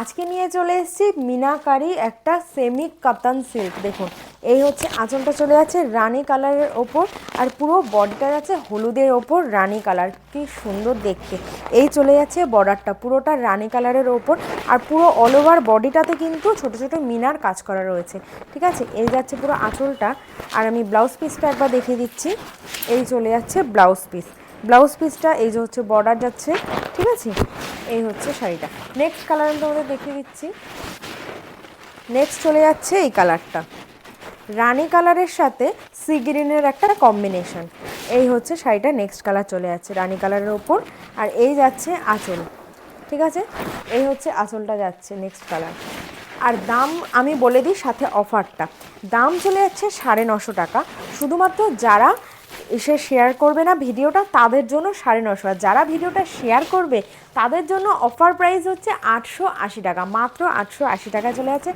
আজকে নিয়ে চলে এসেছি মিনাকারি একটা সেমি কাতান সিল্ক দেখুন, এই হচ্ছে আঁচলটা চলে যাচ্ছে রানি কালারের ওপর আর পুরো বডিটা যাচ্ছে হলুদের ওপর রানি কালার। কি সুন্দর দেখতে। এই চলে যাচ্ছে বর্ডারটা পুরোটা রানি কালারের ওপর আর পুরো অল ওভার বডিটাতে কিন্তু ছোট ছোট মিনার কাজ করা রয়েছে। ঠিক আছে? এই যাচ্ছে পুরো আঁচলটা আর আমি ব্লাউজ পিসটা একবার দেখিয়ে দিচ্ছি। এই চলে যাচ্ছে ব্লাউজ পিস ব্লাউজ পিসটা এই যে হচ্ছে বর্ডার যাচ্ছে। ঠিক আছে? এই হচ্ছে শাড়িটা। নেক্সট কালার আমি তোমাদের দেখিয়ে দিচ্ছি। নেক্সট চলে যাচ্ছে এই কালারটা রানী কালারের সাথে সি গ্রিনের একটা কম্বিনেশন এই হচ্ছে শাড়িটা নেক্সট কালার চলে যাচ্ছে রানী কালারের ওপর। আর এই যাচ্ছে আঁচল। ঠিক আছে? এই হচ্ছে আঁচলটা যাচ্ছে নেক্সট কালার আর দাম আমি বলে দিই সাথে অফারটা দাম চলে যাচ্ছে সাড়ে নশো টাকা। শুধুমাত্র যারা এসে শেয়ার করবে না। ভিডিওটা তাদের জন্য সাড়ে নশো আর যারা ভিডিওটা শেয়ার করবে, তাদের জন্য অফার প্রাইস হচ্ছে আটশো আশি টাকা। মাত্র আটশো আশি টাকা চলে আছে।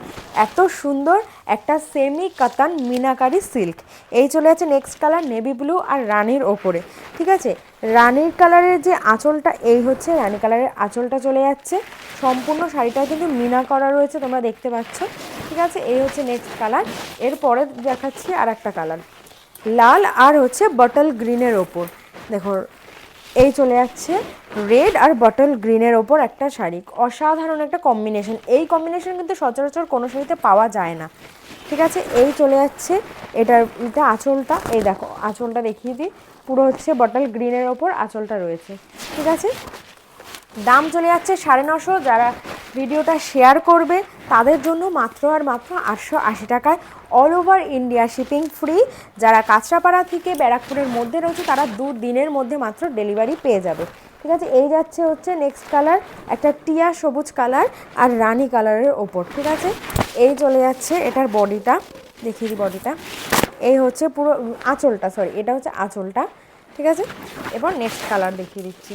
এত সুন্দর একটা সেমি কাতান মিনাকারি সিল্ক এই চলে আছে নেক্সট কালার নেভি ব্লু আর রানির ওপরে। ঠিক আছে? রানির কালারের যে আঁচলটা, এই হচ্ছে রানী কালারের আঁচলটা চলে যাচ্ছে। সম্পূর্ণ শাড়িটা কিন্তু মিনা করা রয়েছে, তোমরা দেখতে পাচ্ছ। ঠিক আছে? এই হচ্ছে নেক্সট কালার এরপরে দেখাচ্ছি আর একটা কালার লাল আর হচ্ছে বটল গ্রিনের ওপর। দেখো, এই চলে যাচ্ছে রেড আর বটল গ্রিনের ওপর একটা শাড়ি। অসাধারণ একটা কম্বিনেশন। এই কম্বিনেশন কিন্তু সচরাচর কোনো শাড়িতে পাওয়া যায় না। ঠিক আছে, এই চলে যাচ্ছে এটার এটা আঁচলটা। এই দেখো, আঁচলটা দেখিয়ে দিই। পুরো হচ্ছে বটল গ্রিনের ওপর আঁচলটা রয়েছে। ঠিক আছে? দাম চলে যাচ্ছে সাড়ে নশো। যারা ভিডিওটা শেয়ার করবে তাদের জন্য মাত্র আর মাত্র আটশো আশি টাকায় all over India shipping free যারা কাঁচরাপাড়া থেকে ব্যারাকপুরের মধ্যে রয়েছে, তারা দু দিনের মধ্যে মাত্র ডেলিভারি পেয়ে যাবে। ঠিক আছে, এই যাচ্ছে হচ্ছে নেক্সট কালার একটা টিয়া সবুজ কালার আর রানি কালারের ওপর। ঠিক আছে, এই চলে যাচ্ছে এটার বডিটা, দেখিয়ে দিই বডিটা। এই হচ্ছে পুরো আঁচলটা সরি এটা হচ্ছে আঁচলটা। ঠিক আছে, এবার নেক্সট কালার দেখিয়ে দিচ্ছি।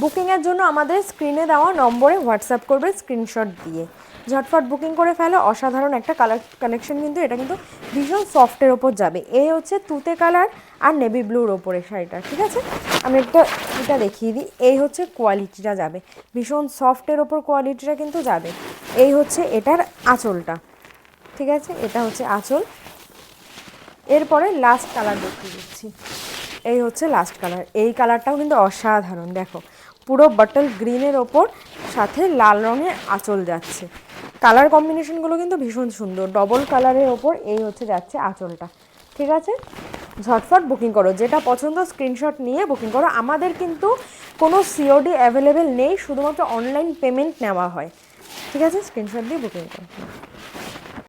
বুকিংয়ের জন্য আমাদের স্ক্রিনে দেওয়া নম্বরে হোয়াটসঅ্যাপ করবে স্ক্রিনশট দিয়ে। ঝটফট বুকিং করে ফেলো। অসাধারণ একটা কালার কালেকশন কিন্তু এটা কিন্তু ভীষণ সফটের ওপর যাবে। এই হচ্ছে তুতে কালার আর নেভি ব্লুর ওপরে শাড়িটা, ঠিক আছে? আমি একটা এটা দেখিয়ে দিই। এই হচ্ছে কোয়ালিটিটা যাবে। ভীষণ সফটের ওপর কোয়ালিটিটা কিন্তু যাবে। এই হচ্ছে এটার আঁচলটা, ঠিক আছে? এটা হচ্ছে আঁচল। এরপরে লাস্ট কালার দেখিয়ে দিচ্ছি। এই হচ্ছে লাস্ট কালার এই কালারটাও কিন্তু অসাধারণ। দেখো, পুরো বটল গ্রিনের ওপর, সাথে লাল রঙের আঁচল যাচ্ছে। কালার কম্বিনেশনগুলো কিন্তু ভীষণ সুন্দর। ডবল কালারের ওপর এই হচ্ছে যাচ্ছে আঁচলটা। ঠিক আছে? ঝটফট বুকিং করো। যেটা পছন্দ স্ক্রিনশট নিয়ে বুকিং করো। আমাদের কিন্তু কোনো সিওডি অ্যাভেলেবেল নেই। শুধুমাত্র অনলাইন পেমেন্ট নেওয়া হয়। ঠিক আছে? স্ক্রিনশট দিয়ে বুকিং করো।